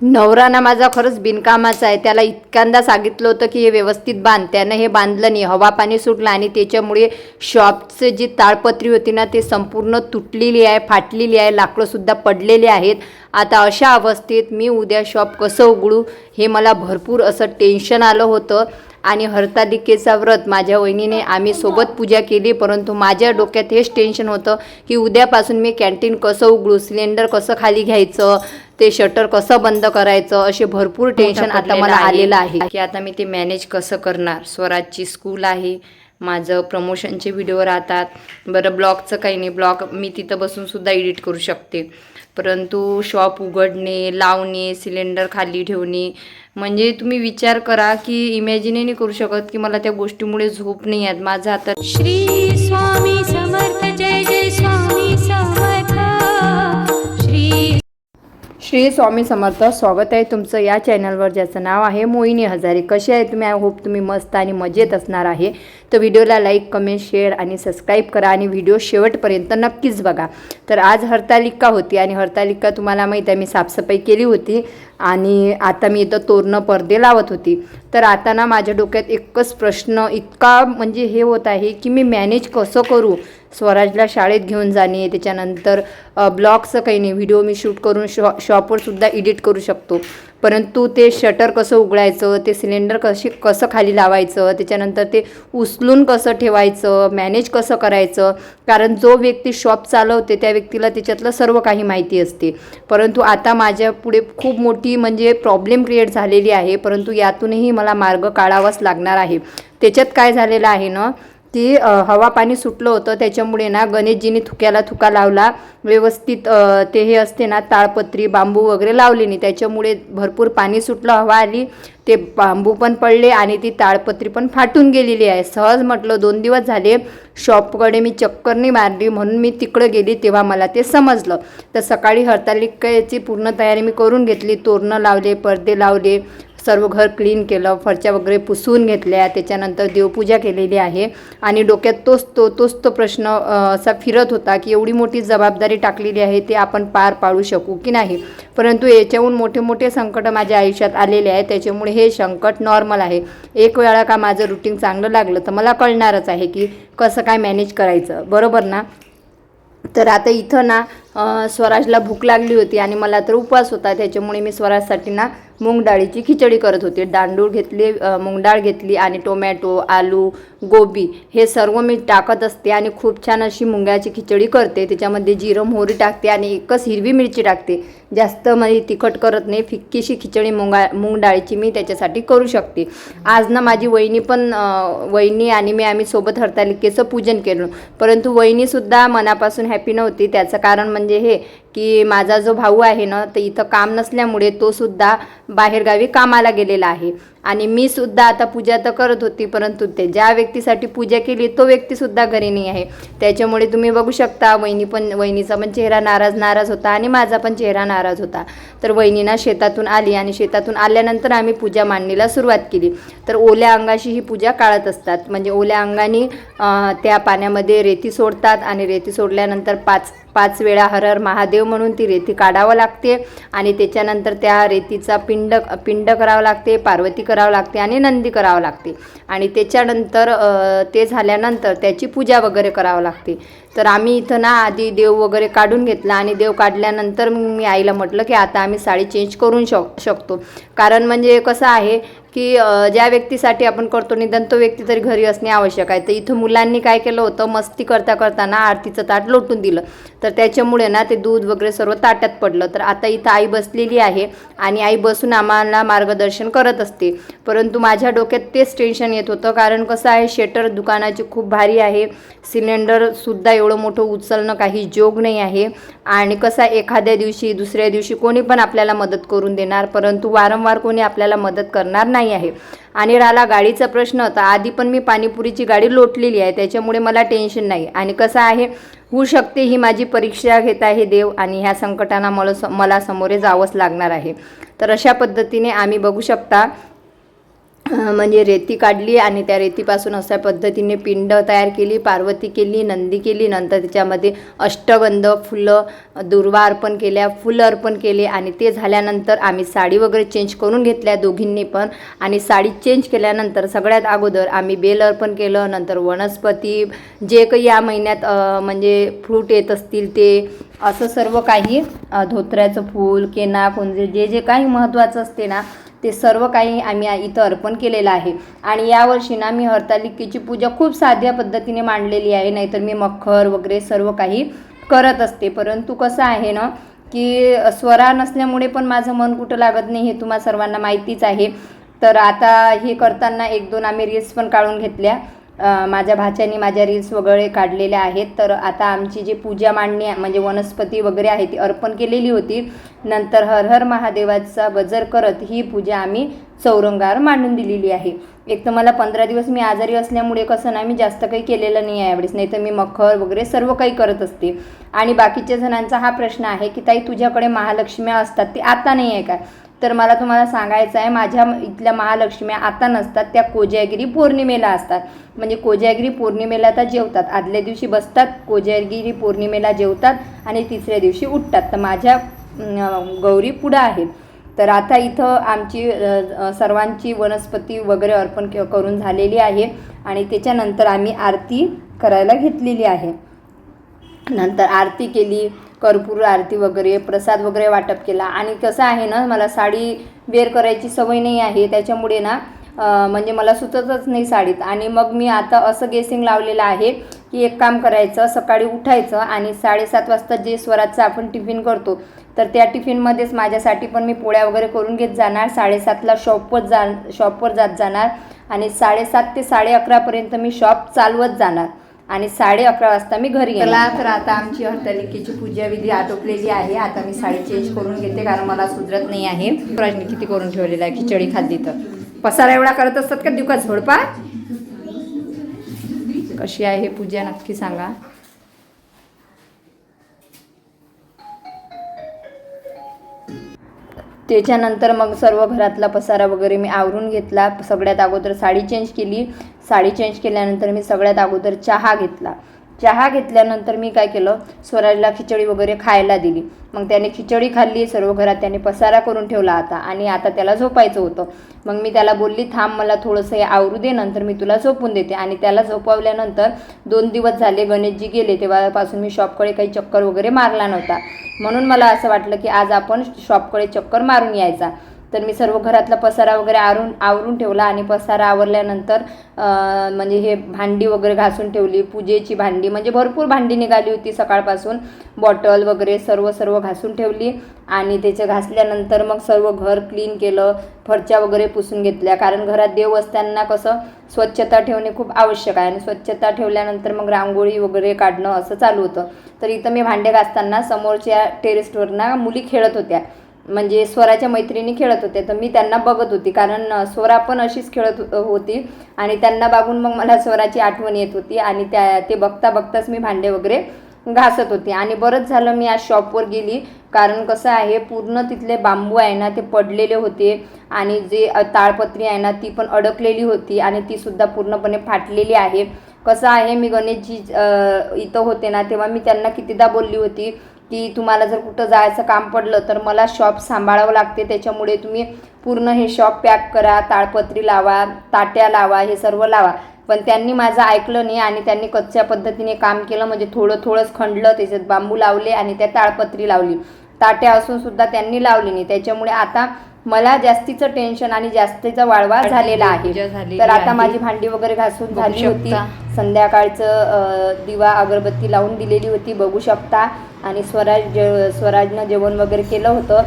नवरा ना माझा खरंच बिनकामाचा आहे. त्याला इतक्यांदा सांगितलं होतं की हे व्यवस्थित बांध. त्यानं हे बांधलं नाही. हवा पाणी सुटलं आणि त्याच्यामुळे शॉपचं जी ताळपत्री होती ना ते संपूर्ण तुटलेली आहे फाटलेली आहे लाकडंसुद्धा पडलेली आहेत. आता अशा अवस्थेत मी उद्या शॉप कसं उघडू हे मला भरपूर असं टेन्शन आलं होतं. आणि हरतालिकेचा व्रत माझ्या वहिनीने आम्ही सोबत पूजा केली परंतु माझ्या डोक्यात हेच टेन्शन होतं की उद्यापासून मी कॅन्टीन कसं उघडू सिलेंडर कसं खाली घ्यायचं? ते शटर कसं बंद करायचं असे भरपूर टेन्शन आता मला आलेलं आहे. की आता मी ते मॅनेज कसं करणार? स्वराजची स्कूल आहे माझं प्रमोशनचे व्हिडिओ राहतात. बरं ब्लॉगचं काही नाही. ब्लॉग मी तिथं बसून सुद्धा एडिट करू शकते. परंतु शॉप उघडणे लावणे सिलेंडर खाली ठेवणे म्हणजे तुम्ही विचार करा की इमॅजिनही नाही करू शकत की मला त्या गोष्टीमुळे झोप नाही आहेत माझं आता श्री स्वामी श्री स्वामी समर्थ स्वागत आहे तुमचं या चॅनलवर ज्याचं नाव आहे मोहिनी हजारे. कसे आहे तुम्ही? आय होप तुम्ही मस्त आणि मजेत असणार आहे. तर व्हिडिओला लाईक कमेंट शेअर आणि सबस्क्राईब करा आणि व्हिडिओ शेवटपर्यंत नक्कीच बघा. तर आज हरतालिका होती आणि हरतालिका तुम्हाला माहीत आहे मी साफसफाई केली होती आणि आता मी इथं तोरणं पडदे लावत होती. तर आता ना माझ्या डोक्यात एकच प्रश्न इतका म्हणजे हे होत आहे की मी मॅनेज कसं करू? स्वराजला शाळेत घेऊन जाणे त्याच्यानंतर ब्लॉगचं काही नाही व्हिडिओ मी शूट करून शॉ शॉपवरसुद्धा एडिट करू शकतो. परंतु ते शटर कसं उघडायचं ते सिलेंडर कशी कसं खाली लावायचं त्याच्यानंतर ते उचलून कसं ठेवायचं मॅनेज कसं करायचं कारण जो व्यक्ती शॉप चालवते त्या व्यक्तीला त्याच्यातलं सर्व काही माहिती असते. परंतु आता माझ्या पुढे खूप मोठी म्हणजे प्रॉब्लेम क्रिएट झालेली आहे परंतु यातूनही मला मार्ग काढावाच लागणार आहे. त्याच्यात काय झालेलं आहे ना की हवा पाणी सुटलं होतं त्याच्यामुळे ना गणेशजीने थुक्याला थुका लावला. व्यवस्थित ते हे असते ना ताळपत्री बांबू वगैरे लावले नाही. त्याच्यामुळे भरपूर पाणी सुटलं हवा आली. ते बांबू पण पडले आणि ती ताळपत्री पण फाटून गेलेली आहे. सहज म्हटलं दोन दिवस झाले शॉपकडे मी चक्कर नाही मारली म्हणून मी तिकडं गेली तेव्हा मला ते समजलं. तर सकाळी हरतालिकेची पूर्ण तयारी मी करून घेतली. तोरणं लावले पडदे लावले सर्व घर क्लीन केलं फरच्या वगैरे पुसून घेतल्या त्याच्यानंतर देवपूजा केलेली आहे. आणि डोक्यात तोच तो तोच तो प्रश्न असा फिरत होता की एवढी मोठी जबाबदारी टाकलेली आहे ते आपण पार पाडू शकू की नाही? परंतु याच्याहून मोठे मोठे संकट माझ्या आयुष्यात आलेले आहे. त्याच्यामुळे हे संकट नॉर्मल आहे. एक वेळा का माझं रुटीन चांगलं लागलं तर मला कळणारच आहे की कसं काय मॅनेज करायचं. बरोबर ना? तर आता इथं ना स्वराजला भूक लागली होती आणि मला तर उपवास होता. त्याच्यामुळे मी स्वराजसाठी ना मूग डाळीची खिचडी करत होते. दांडूळ घेतली अ, मूग डाळ घेतली आणि टोमॅटो आलू गोबी हे सर्व मी टाकत असते आणि खूप छान अशी मुंगाची खिचडी करते. त्याच्यामध्ये जिरं मोहरी टाकते आणि एकच हिरवी मिरची टाकते. जास्त म्हणजे तिखट करत नाही. फिक्कीशी खिचडी मुंगा मूग डाळीची मी त्याच्यासाठी करू शकते. आज ना माझी वहिनी पण वहिनी आणि मी आम्ही सोबत हरतालिकेचं पूजन केलं. परंतु वहिनीसुद्धा मनापासून हॅपी नव्हती. त्याचं कारण म्हणजे हे की माझा जो भाऊ आहे ना तर इथं काम नसल्यामुळे तो सुद्धा बाहेरगावी कामाला गेलेला आहे. आणि मी सुद्धा आता पूजा तर करत होती परंतु ते ज्या व्यक्तीसाठी पूजा केली तो व्यक्तीसुद्धा घरी नाही आहे. त्याच्यामुळे तुम्ही बघू शकता वहिनी पण वहिनीचा पण चेहरा नाराज नाराज होता आणि माझा पण चेहरा नाराज होता. तर वहिनीना शेतातून आली आणि शेतातून आल्यानंतर आम्ही पूजा मांडणीला सुरुवात केली. तर ओल्या अंगाशी ही पूजा काढत असतात. म्हणजे ओल्या अंगाने त्या पाण्यामध्ये रेती सोडतात आणि रेती सोडल्यानंतर पाच पाच वेळा हर हर महादेव म्हणून ती रेती काढावं लागते आणि त्याच्यानंतर त्या रेतीचा पिंड पिंड करावं लागते पार्वती करावं लागते आणि नंदी करावं लागते. आणि त्याच्यानंतर ते झाल्यानंतर त्याची पूजा वगैरे करावं लागते. तर आम्ही इथं ना आधी देव वगैरे काढून घेतला आणि देव काढल्यानंतर मी आईला म्हटलं की आता आम्ही साडी चेंज करून शक शकतो. कारण म्हणजे कसं आहे की ज्या व्यक्तीसाठी आपण करतो निदान तो व्यक्ती तरी घरी असणे आवश्यक आहे. तर इथं मुलांनी काय केलं होतं मस्ती करता करताना आरतीचं ताट लोटून दिलं. तर त्याच्यामुळे ना ते दूध वगैरे सर्व ताटात पडलं. तर आता इथं आई बसलेली आहे आणि आई बसून आम्हाला मार्गदर्शन करत असते. परंतु माझ्या डोक्यात तेच टेन्शन येत होतं. कारण कसं आहे शेटर दुकानाची खूप भारी आहे. सिलेंडरसुद्धा एवढं मोठं उचलणं काही जोग नाही आहे. आणि कसं आहे, एखाद्या दिवशी दुसऱ्या दिवशी कोणी पण आपल्याला मदत करून देणार परंतु वारंवार कोणी आपल्याला मदत करणार नाही आहे. आणि राहिला गाडीचा प्रश्न तर आधी पण मी पाणीपुरीची गाडी लोटलेली आहे त्याच्यामुळे मला टेन्शन नाही. आणि कसं आहे होऊ शकते ही माझी परीक्षा घेत आहे देव आणि ह्या संकटांना मला स- मला समोरे जावंच लागणार आहे. तर अशा पद्धतीने आम्ही बघू शकता म्हणजे रेती काढली आणि त्या रेतीपासून अशा पद्धतीने पिंड तयार केली पार्वती केली नंदी केली नंतर त्याच्यामध्ये अष्टगंध फुलं दुर्वा अर्पण केल्या फुलं अर्पण केले आणि ते झाल्यानंतर आम्ही साडी वगैरे चेंज करून घेतल्या दोघींनी पण आणि साडी चेंज केल्यानंतर सगळ्यात अगोदर आम्ही बेल अर्पण केलं नंतर वनस्पती जे काही या महिन्यात म्हणजे फ्रूट येत असतील ते असं सर्व काही धोत्र्याचं फूल केना कोणजे जे जे काही महत्त्वाचं असते ना ते सर्व काही आम्ही इथं अर्पण केलेलं आहे. आणि यावर्षी ना मी हरतालिकेची पूजा खूप साध्या पद्धतीने मांडलेली आहे. नाहीतर मी मखर वगैरे सर्व काही करत असते. परंतु कसं आहे ना की स्वरा नसल्यामुळे पण माझं मन कुठं लागत नाही हे तुम्हा सर्वांना माहितीच आहे. तर आता हे करताना एक दोन आम्ही रील्स पण काढून घेतल्या. माझ्या भाच्यानी माझ्या रील्स वगैरे काढलेल्या आहेत. तर आता आमची जी पूजा मांडणी आहे, म्हणजे वनस्पती वगैरे आहे ती अर्पण केलेली होती. नंतर हर हर महादेवाचा गजर करत ही पूजा आम्ही चौरंगावर मांडून दिलेली आहे. एक तर मला पंधरा दिवस मी आजारी असल्यामुळे कसं नाही मी जास्त काही केलेलं नाही आहे यावेळेस नाही तर मी मखर वगैरे सर्व काही करत असते. आणि बाकीच्या जणांचा हा प्रश्न आहे की ताई तुझ्याकडे महालक्ष्म्या असतात ते आता नाही आहे का? तर मला तुम्हाला सांगायचं आहे माझ्या इथल्या महालक्ष्म्या आता नसतात त्या कोजागिरी पौर्णिमेला असतात. म्हणजे कोजागिरी पौर्णिमेला तर जेवतात आदल्या दिवशी बसतात कोजागिरी पौर्णिमेला जेवतात आणि तिसऱ्या दिवशी उठतात. तर माझ्या गौरी पुढं आहेत. तर आता इथं आमची सर्वांची वनस्पती वगैरे अर्पण करून झालेली आहे आणि त्याच्यानंतर आम्ही आरती करायला घेतलेली आहे. नंतर आरती केली कर्पूर आरती वगैरे प्रसाद वगैरे वाटप केला. आणि कसं आहे ना मला साडी वेअर करायची सवय नाही आहे. त्याच्यामुळे ना म्हणजे मला सुचतच नाही साडीत. आणि मग मी आता असं गेसिंग लावलेलं आहे की एक काम करायचं सकाळी उठायचं आणि साडेसात वाजता जे स्वराचं आपण टिफिन करतो तर त्या टिफिनमध्येच माझ्यासाठी पण मी पोळ्या वगैरे करून घेत जाणार. साडेसातला शॉपवर जा शॉपवर जात जाणार. आणि साडेसात ते साडे अकरापर्यंत मी शॉप चालवत जाणार. आणि साडे अकरा वाजता मी घरी चला तर आता आमची हरतालिकेची पूजा विधी आटोपलेली आहे. आता मी साडी चेंज करून घेते कारण मला सुधरत नाही आहे. प्रश्न किती करून ठेवलेला आहे? खिचडी खाल्ली तर. पसारा एवढा करत असतात का? दुका झोडपा कशी आहे पूजा? नक्की सांगा. त्याच्यानंतर मग सर्व घरातला पसारा वगैरे मी आवरून घेतला. सगळ्यात अगोदर साडी चेंज केली. साडी चेंज केल्यानंतर मी सगळ्यात अगोदर चहा घेतला. चहा घेतल्यानंतर मी काय केलं? स्वराजला खिचडी वगैरे खायला दिली. मग त्याने खिचडी खाल्ली सर्व घरात त्याने पसारा करून ठेवला आता. आणि आता त्याला झोपायचं होतं. मग मी त्याला बोलली थांब मला थोडंसं हे आवरू दे नंतर मी तुला झोपून देते. आणि त्याला झोपवल्यानंतर दोन दिवस झाले गणेशजी गेले. तेव्हापासून मी शॉपकडे काही चक्कर वगैरे मारला नव्हता. म्हणून मला असं वाटलं की आज आपण शॉपकडे चक्कर मारून यायचा. तर मी सर्व घरातला पसारा वगैरे आवरून आवरून ठेवला आणि पसारा आवरल्यानंतर म्हणजे हे भांडी वगैरे घासून ठेवली पूजेची भांडी म्हणजे भरपूर भांडी निघाली होती सकाळपासून. बॉटल वगैरे सर्व सर्व घासून ठेवली आणि त्याचे घासल्यानंतर मग सर्व घर क्लीन केलं फरच्या वगैरे पुसून घेतल्या. कारण घरात देव असताना कसं स्वच्छता ठेवणे खूप आवश्यक आहे. आणि स्वच्छता ठेवल्यानंतर मग रांगोळी वगैरे काढणं असं चालू होतं. तर इथं मी भांडे घासताना समोरच्या टेरेसवर ना मुली खेळत होत्या. म्हणजे स्वराच्या मैत्रिणी खेळत होत्या तर मी त्यांना बघत होती. कारण स्वरा पण अशीच खेळत हो- होती. आणि त्यांना बघून मग मला स्वराची आठवण येत होती आणि त्या ते बघता बघताच मी भांडे वगैरे घासत होते. आणि बरंच झालं मी आज शॉपवर गेली. कारण कसं आहे पूर्ण तिथले बांबू आहे ना ते पडलेले होते. आणि जे ताळपत्री आहे ना ती पण अडकलेली होती आणि ती सुद्धा पूर्णपणे फाटलेली आहे. कसं आहे मी गणेशजी इथं होते ना तेव्हा मी त्यांना कितीदा बोलली होती की तुम्हाला जर कुठं जायचं काम पडलं तर मला शॉप सांभाळावं लागते. त्याच्यामुळे तुम्ही पूर्ण हे शॉप पॅक करा ताळपत्री लावा ताट्या लावा हे सर्व लावा. पण त्यांनी माझं ऐकलं नाही आणि त्यांनी कच्च्या पद्धतीने काम केलं. म्हणजे थोडं थोडंच खंडलं त्याच्यात बांबू लावले आणि त्या ताळपत्री लावली. ताट्या असून सुद्धा त्यांनी लावली नाही. त्याच्यामुळे आता मला जास्तीचं टेन्शन आणि जास्तीचा वाळवा झालेला आहे. तर आता. माझी भांडी वगैरे घासून झाली होती. संध्याकाळचं दिवा अगरबत्ती लावून दिलेली होती. बघू शकता. आणि स्वराज स्वराजनं जेवण वगैरे केलं होतं.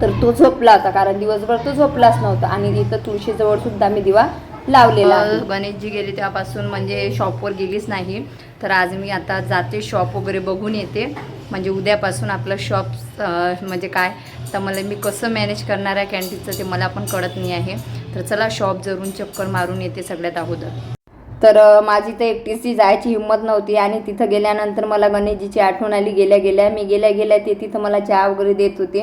तर तो झोपला होता कारण दिवसभर तो झोपलाच नव्हता. आणि इथं तुळशीजवळ सुद्धा मी दिवा लावलेला गणेशजी गेले तेव्हापासून म्हणजे शॉपवर गेलीच नाही. तर आज मी आता जाते शॉप वगैरे बघून येते. म्हणजे उद्यापासून आपलं शॉप म्हणजे काय तर मला मी कसं मॅनेज करणार आहे कॅन्टीनचं ते मला पण कळत नाही आहे. तर चला शॉप जरून चक्कर मारून येते सगळ्यात अगोदर. तर माझी तर एकटीची जायची हिंमत नव्हती आणि तिथं गेल्यानंतर मला गणेशजीची आठवण आली. गेल्या गेल्या मी गेल्या गेल्या ते तिथं मला चहा वगैरे देत होते.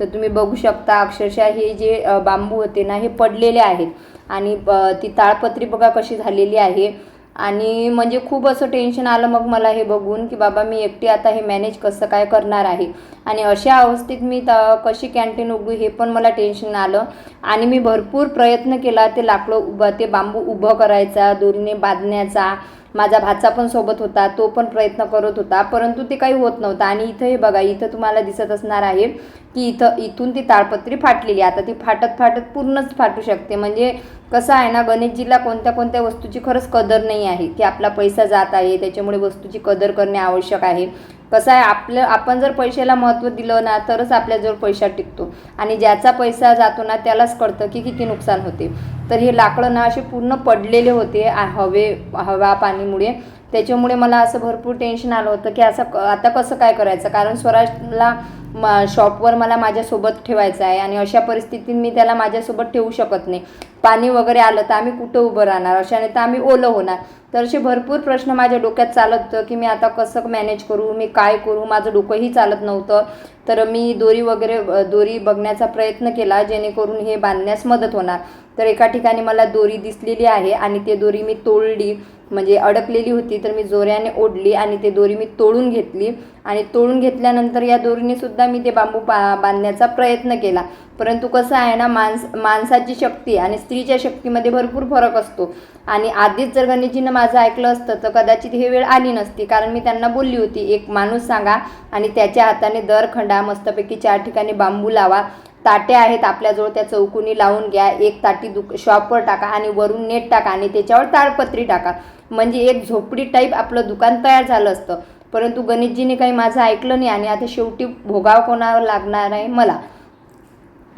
तर तुम्ही बघू शकता अक्षरशः हे जे बांबू होते ना हे पडलेले आहेत. आणि ती ताळपत्री बघा कशी झालेली आहे. आणि म्हणजे खूप असं टेन्शन आलं मग मला हे बघून की बाबा मी एकटी आता हे मॅनेज कसं काय करणार आहे? आणि अशा अवस्थेत मी त कशी कॅन्टीन उघडू हे पण मला टेन्शन आलं. आणि मी भरपूर प्रयत्न केला ते लाकडं उभं ते बांबू उभं करायचा दोरीने बांधण्याचा. माझा भाचा पण सोबत होता तो पण प्रयत्न करत होता परंतु ते काही होत नव्हतं. आणि इथं हे बघा इथं तुम्हाला दिसत असणार आहे की इथं इथून ती ताळपत्री फाटलेली आहे. आता ती फाटत फाटत पूर्णच फाटू शकते. म्हणजे कसं आहे ना गणेशजीला कोणत्या कोणत्या वस्तूची खरंच कदर नाही आहे. की आपला पैसा जात आहे त्याच्यामुळे वस्तूची कदर करणे आवश्यक आहे. कसं आहे आपलं आपण जर पैशाला महत्त्व दिलं ना तरच आपल्याजवळ पैसा टिकतो. आणि ज्याचा पैसा जातो ना त्यालाच कळतं की किती नुकसान होते. तर हे लाकडं ना असे पूर्ण पडलेले होते हवे हवा पाणीमुळे. त्याच्यामुळे मला असं भरपूर टेन्शन आलं होतं की असं आता कसं काय करायचं? कारण स्वराजला म शॉपवर मला माझ्यासोबत ठेवायचं आहे आणि अशा परिस्थितीत मी त्याला माझ्यासोबत ठेवू शकत नाही. पाणी वगैरे आलं तर आम्ही कुठं उभं राहणार? अशाने तर आम्ही ओलं होणार. तर असे भरपूर प्रश्न माझ्या डोक्यात चालत होतं की मी आता कसं मॅनेज करू? मी काय करू? माझं डोकंही चालत नव्हतं. तर मी दोरी वगैरे दोरी बघण्याचा प्रयत्न केला जेणेकरून हे बांधण्यास मदत होणार. तर एका ठिकाणी मला दोरी दिसलेली आहे आणि ते दोरी मी तोडली. म्हणजे अडकलेली होती तर मी जोऱ्याने ओढली आणि ते दोरी मी तोडून घेतली. आणि तोडून घेतल्यानंतर या दोरीनेसुद्धा मी ते बांबू बा बांधण्याचा प्रयत्न केला. परंतु कसं आहे ना माणस माणसाची शक्ती आणि स्त्रीच्या शक्तीमध्ये भरपूर फरक असतो. आणि आधीच जर गणेशजीनं माझं ऐकलं असतं तर कदाचित हे वेळ आली नसती. कारण मी त्यांना बोलली होती एक माणूस सांगा आणि त्याच्या हाताने दर खंडा मस्तपैकी चार ठिकाणी बांबू लावा ताट्या आहेत आपल्याजवळ त्या चौकोनी लावून घ्या. एक ताटी दुक शॉपवर टाका आणि वरून नेट टाका आणि त्याच्यावर ताळपत्री टाका. म्हणजे एक झोपडी टाईप आपलं दुकान तयार झालं असतं. परंतु गणेशजीने काही माझं ऐकलं नाही आणि आता शेवटी भोगाव कोणावर लागणार आहे मला.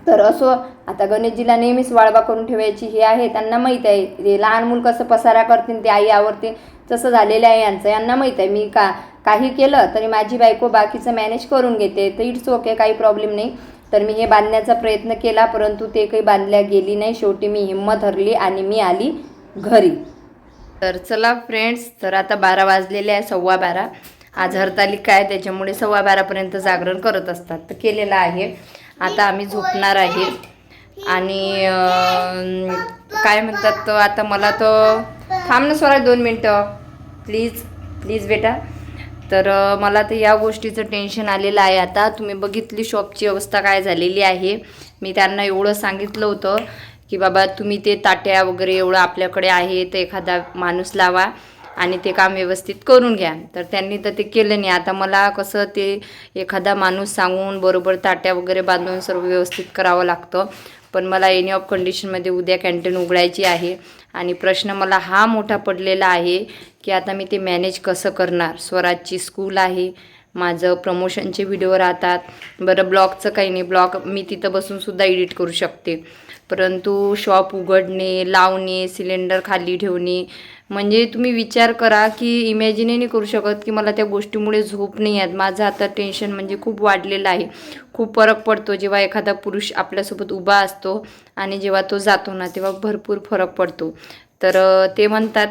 तर असो आता गणेशजीला नेहमीच वाळवा करून ठेवायची हे आहे त्यांना माहीत आहे. ते लहान मूल कसं पसारा करतील ते आई आवडते तसं झालेलं आहे यांचं. यांना माहीत आहे. मी का काही केलं तरी माझी बायको बाकीचं मॅनेज करून घेते. तर इट्स ओके काही प्रॉब्लेम नाही. तर मी हे बांधण्याचा प्रयत्न केला परंतु ते काही बांधल्या गेली नाही. शेवटी मी हिंमत हरली आणि मी आली घरी. तर चला फ्रेंड्स तर आता बारा वाजलेले आहे सव्वा बारा. आज हरतालिका आहे त्याच्यामुळे सव्वा बारापर्यंत जागरण करत असतात. तर केलेलं आहे. आता आम्ही झोपणार आहे. आणि काय म्हणतात तर आता मला तर थांब ना स्वरा दोन मिनटं. प्लीज प्लीज बेटा. तर मला तर या गोष्टीचं टेन्शन आलेलं आहे आता. तुम्ही बघितली शॉपची अवस्था काय झालेली आहे. मी त्यांना एवढं सांगितलं होतं की बाबा तुम्ही ते ताट्या वगैरे एवढं आपल्याकडे आहे तर एखादा माणूस लावा आणि ते काम व्यवस्थित करून घ्या. तर त्यांनी तर ते केलं नाही. आता मला कसं ते एखादा माणूस सांगून बरोबर ताट्या वगैरे बांधून सर्व व्यवस्थित करावं लागतं. पण मला एनी ऑफ कंडिशनमध्ये उद्या कॅन्टीन उघडायची आहे. आणि प्रश्न मला हा मोठा पडलेला आहे की आता मी ते मॅनेज कसं करणार? स्वराजची स्कूल आहे माझं प्रमोशनचे व्हिडिओ राहतात. बरं ब्लॉगचं काही नाही. ब्लॉग मी तिथं बसूनसुद्धा एडिट करू शकते. परंतु शॉप उघडणे लावणे सिलेंडर खाली ठेवणे म्हणजे तुम्ही विचार करा की इमॅजिनही नाही करू शकत की मला त्या गोष्टीमुळे झोप नाही आहेत माझं आता टेन्शन म्हणजे खूप वाढलेलं आहे. खूप फरक पडतो जेव्हा एखादा पुरुष आपल्यासोबत उभा असतो आणि जेव्हा तो जातो ना तेव्हा भरपूर फरक पडतो. तर ते म्हणतात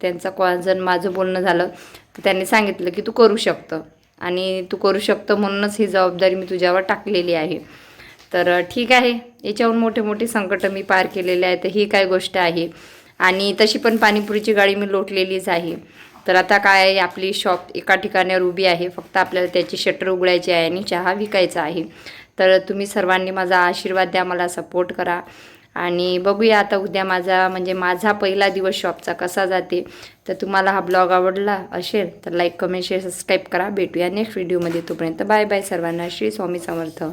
त्यांचा कॉन्झन माझं बोलणं झालं. तर त्यांनी सांगितलं की तू करू शकतं. आणि तू करू शकतं म्हणूनच ही जबाबदारी मी तुझ्यावर टाकलेली आहे. तर ठीक आहे. याच्याहून मोठे मोठे संकटं मी पार केलेले आहे तर ही काय गोष्ट आहे? आणि तशी पण पाणीपुरीची गाडी मी लोटलेलीच आहे. तर आता काय आहे आपली शॉप एका ठिकाणावर उभी आहे. फक्त आपल्याला त्याची शटर उघडायची आहे आणि चहा विकायचा आहे. तर तुम्ही सर्वांनी माझा आशीर्वाद द्या मला सपोर्ट करा. आणि बघूया आता उद्या माझा म्हणजे माझा पहिला दिवस शॉपचा कसा जाते. तर तुम्हाला हा ब्लॉग आवडला असेल तर लाईक कमेंट शेअर सबस्क्राईब करा. भेटूया नेक्स्ट व्हिडिओमध्ये तोपर्यंत बाय बाय सर्वांना. श्री स्वामी समर्थ.